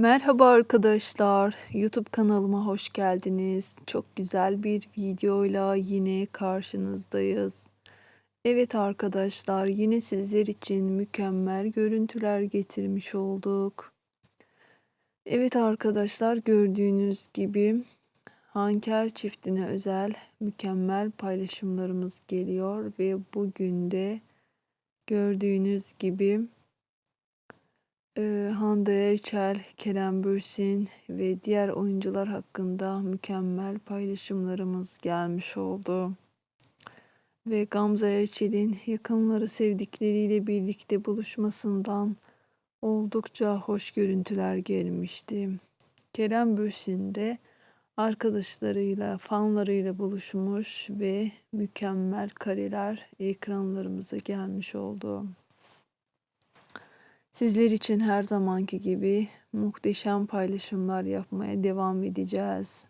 Merhaba arkadaşlar. YouTube kanalıma hoş geldiniz. Çok güzel bir videoyla yine karşınızdayız. Evet arkadaşlar, yine sizler için mükemmel görüntüler getirmiş olduk. Evet arkadaşlar, gördüğünüz gibi Hanker çiftine özel mükemmel paylaşımlarımız geliyor ve bugün de gördüğünüz gibi Eee, Hande Erçel, Kerem Bürsin ve diğer oyuncular hakkında mükemmel paylaşımlarımız gelmiş oldu. Ve Gamze Erçel'in yakınları sevdikleriyle birlikte buluşmasından oldukça hoş görüntüler gelmişti. Kerem Bürsin de arkadaşlarıyla, fanlarıyla buluşmuş ve mükemmel kareler ekranlarımıza gelmiş oldu. Sizler için her zamanki gibi muhteşem paylaşımlar yapmaya devam edeceğiz.